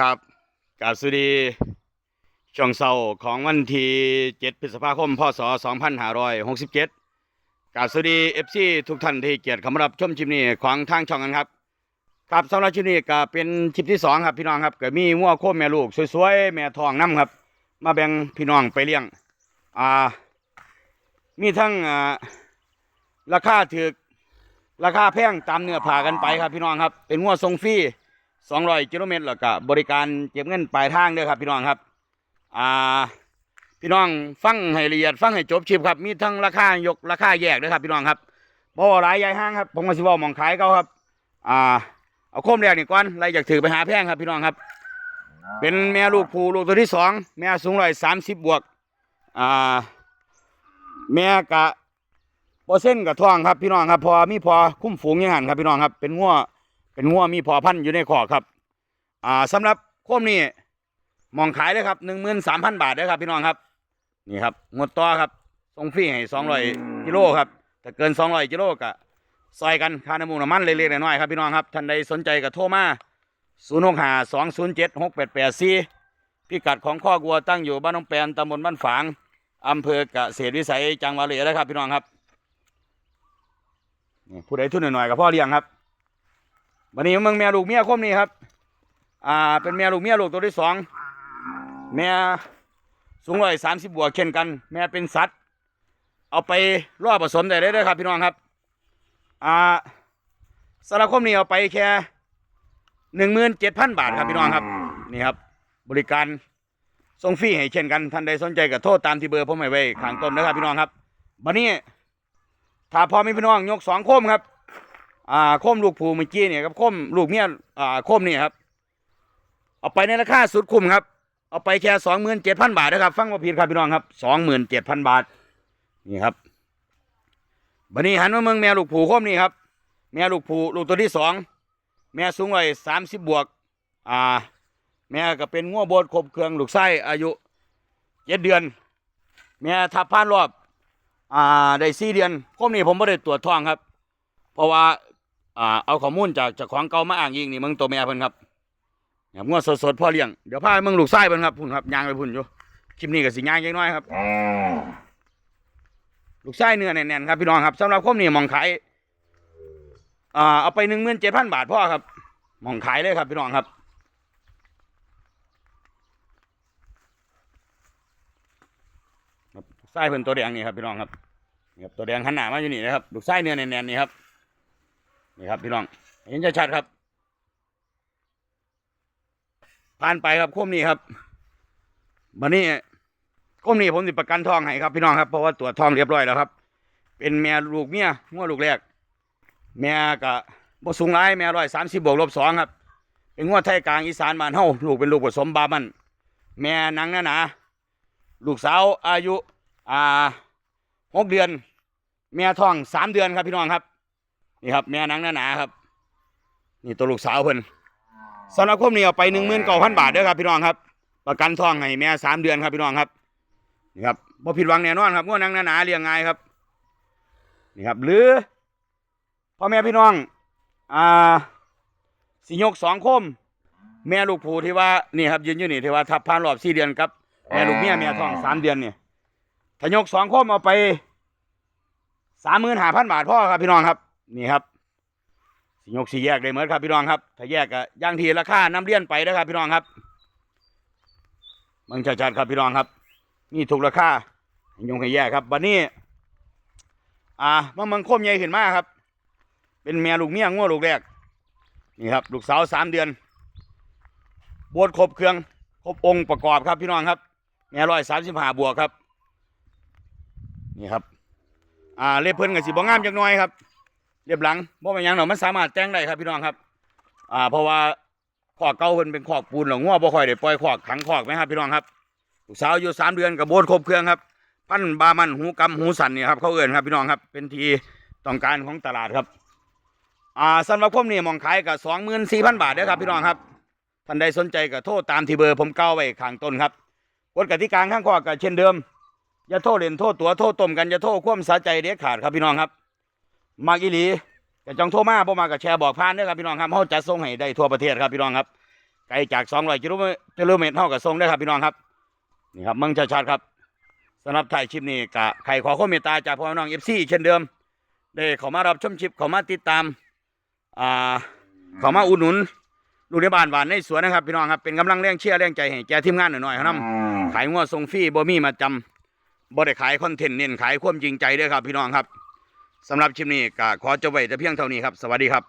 ครับกาบสวัสดีช่วงเสาร์ของวันที่7พฤษภาคมพศ 2567กราบสวัสดี FC ทุกท่านที่เกียรติเข้ามารับชมชิปนี้ของทางช่องกันครับครับสำหรับชิปนี้ก็เป็นชิปที่สองครับพี่น้องครับก็มีงัวโคแม่ลูกสวยๆแม่ทองน้ำครับ มาแบ่งพี่น้องไปเลี้ยงอ่ามีทั้งอ่าราคาถือราคาแพงตามเนื้อผ่ากันไปครับพี่น้องครับ เป็นงัวทรงฟรี 200กิโลเมตรแล้วก็บริการเก็บเงินปลายทางเด้อครับ พี่น้องครับ อ่า พี่น้องฟังให้ละเอียดฟังให้จบชิปครับ มีทั้งราคายกราคาแยกเด้อครับ พี่น้องครับบ่ว่าหลายใหญ่ห้างครับผมก็สิว้ามองขายเขาครับ อ่า เอาโคมแรกนี่ก่อนไล่จากถือไปหาแพงครับ พี่น้องครับ เป็นแม่ลูกผูลูกตัวที่สองแม่สูงร้อยสามสิบบวก อ่า แม่กะเปอร์เซ็นต์กับท้องครับพี่น้องครับ พอมีพอคุ้มฝูงยังหันครับพี่น้องครับ เป็นงัว เป็นงัวมีพอพันธุ์อยู่ในคอกครับ อ่าสำหรับโคมนี่มองขายเลยครับหนึ่งหมื่นสามพันบาทเลยครับพี่น้องครับ นี่ครับงดต่อครับส่งฟรีให้สองร้อยกิโลครับถ้าเกินสองร้อยกิโลก็ซอยกันค่าน้ำมูกน้ำมันเล็กๆน้อยๆครับพี่น้องครับท่านใดสนใจก็โทรมาศูนย์หกห้าสองศูนย์เจ็ดหกแปดแปดสี่พิกัดของข้อกัวตั้งอยู่บ้านน้องแปนตำบลบ้านฝางอำเภอเกษตรวิสัยจังหวัดเลยนะครับพี่น้องครับนี่ผู้ใดทุนหน่อยๆกับพ่อเลี้ยงครับ วันนี้มึงแม่ลูกเมียคมนี่ครับ อ่า เป็นแม่ลูกเมียลูกตัวที่สองแม่สูงร้อยสามสิบบวกเช่นกัน แม่เป็นสัตว์ เอาไปล่อผสมได้เลยด้อครับ พี่น้องครับ อ่าสารคมนี่เอาไปแค่หนึ่งหมื่นเจ็ดพันบาทครับพี่น้องครับ นี่ครับ บริการส่งฟรีให้เช่นกันท่านใดสนใจก็โทษตามที่เบอร์ผมให้ไว้ข้างต้นนะครับพี่น้องครับวันนี้ถ้าพอมีพี่น้องยกสองโคมครับ อ่าโคมลูกผูเมื่อกี้เนี่ยครับโคมลูกเมียอ่าโคมนี่ครับ เอาไปในราคาสุดคุ้มครับ เอาไปแค่สองหมื่นเจ็ดพันบาทนะครับ ฟังว่าผิดครับพี่น้องครับสองหมื่นเจ็ดพันบาท นี่ครับบันนี้หันมาเมืองแม่ลูกผูโคมนี่ครับ แม่ลูกผูลูกตัวที่สองแม่สูงวัยสามสิบบวก อ่า แม่ก็เป็นง้วโบดครบเครื่องลูกไส้อายุเจ็ดเดือน แม่ทับผ่านรอบ อ่าได้สี่เดือนโคมนี่ผมไม่ได้ตรวจท้องครับ เพราะว่า อ่าเอาข้อมูลจากจากของเก่ามาอ้างยิงนี่มึงตัวแม่เพิ่นครับเนี่ยงวดสดๆพ่อเลี้ยงเดี๋ยวพามึงลูกไส้เพิ่นครับพุ่นครับยางไปพุ่นอยู่คลิปนี้ก็สิยางจังน้อยครับลูกไส้เนื้อแน่นๆครับพี่น้องครับสำหรับคมนี่มองขายอ่าเอาไปหนึ่งหมื่นเจ็ดพันบาทพ่อครับมองขายเลยครับพี่น้องครับไส้เพิ่นตัวแดงนี่ครับพี่น้องครับนี่ครับตัวแดงหันหน้ามาอยู่นี่นะครับลูกไส้เนื้อแน่นๆนี่ครับ นี่ครับพี่น้อง เห็นชัดๆครับ ผ่านไปครับโคมนี้ครับวันนี้โคมนี้ผมสิประกันทองให้ครับพี่น้องครับเพราะว่าตรวจทองเรียบร้อยแล้วครับ เป็นแม่ลูกเมียงัวลูกแรก แม่กะบ่สูงร้ายแม่ร้อยสามสิบบวกลบสองครับ เป็นงัวไทยกลางอีสานบ้านเฮาลูกเป็นลูกผสมบามันแม่นังหนาหนาลูกสาวอายุอ่าหกเดือน แม่ท้องสามเดือนครับพี่น้องครับ นี่ครับแม่นังหนาๆครับ นี่ตัวลูกสาวเพิ่นสำหรับคมนี้เอาไปหนึ่งหมื่นเก้าพันบาทเด้อครับพี่น้องครับ ประกันทองให้แม่สามเดือนครับพี่น้องครับนี่ครับบ่ผิดหวังแน่นอนครับงวดนังหนาๆเลี้ยงง่ายครับนี่ครับ หรือพ่อแม่พี่น้องอ่าสิยกสองคม แม่ลูกผูที่ว่านี่ครับยืนอยู่นี่ที่ว่าทับผ่านรอบสี่เดือนครับแม่ลูกเมียแม่ท้องสามเดือนเนี่ยถ้ายกสองคมเอาไปสามหมื่นห้าพันบาทพ่อครับพี่น้องครับ นี่ครับสิยกสี่แยกได้เหมือนครับพี่น้องครับ ถ้าแยกก็ย่างทีราคาน้ำเลี้ยนไปนะครับ พี่น้องครับมึงชัดๆครับพี่น้องครับ นี่ถูกราคายงให้แยกครับวันนี้ อ่ามันมังคมใหญ่ขึ้นมากครับ เป็นแม่ลูกเมียงัวลูกแรกนี่ครับ ลูกสาวสามเดือนบวชครบเครื่องครบองค์ประกอบครับพี่น้องครับแม่ร้อยสามสิบห้าบวกครับ นี่ครับ อ่าเล็บเพิ่นกับสีบงงามจักหน่อยครับ เรียบหลังบ่เป็นหยังหรอกมันสามารถแต่งได้ครับพี่น้องครับ อ่า เพราะว่าขอกเก่าเพิ่นเป็นขอกปูนหรอกงัวบ่ค่อยได้ปล่อยขอกขังขอกไหมครับพี่น้องครับลูกสาวอายุสามเดือนกับโบนครบเครื่องครับ พันธุ์บามันหูกำหูสันนี่ครับเขาเอื่นครับพี่น้องครับ เป็นทีต้องการของตลาดครับ อ่าสำหรับผมนี่มองขายกับสองหมื่นสี่พันบาทเด้อครับพี่น้องครับท่านใดสนใจก็โทษตามที่เบอร์ผมเก้าไว้ข้างต้นครับกฎกติกาข้างขอกก็เช่นเดิมอย่าโทษเล่นโทษตัวโทษต้มกันอย่าโทษความสาใจเด็ดขาดครับพี่น้องครับ มากอีหลีก็จองโทรมาบ่มากับแชร์บอกผ่านเด้อครับพี่น้องครับเฮาจะส่งให้ได้ทั่วประเทศครับพี่น้องครับไกลจาก200กิโลเมตรกิโลเมตรเท่ากับทรงได้อครับพี่น้องครับนี่ครับเมืองชัดๆครับสำหรับถ่ายคลิปนี้กะใครขอความเมตตาจากพ่อน้องเอฟซีเช่นเดิมได้เขามารับชมคลิปเขามาติดตามอ่าเขามาอุดหนุนลูกในบ้านหวานในสวนนะครับพี่น้องครับเป็นกำลังแรงเชียร์แรงใจให้แกทีมงานหน่อยๆครับขายงัวทรงฟรีบ่มีมาจำบ่ได้ขายคอนเทนต์เน้นขายความจริงใจเด้วยครับพี่น้องครับ สำหรับคลิปนี้ก็ขอจบไว้แต่เพียงเท่านี้ครับ สวัสดีครับ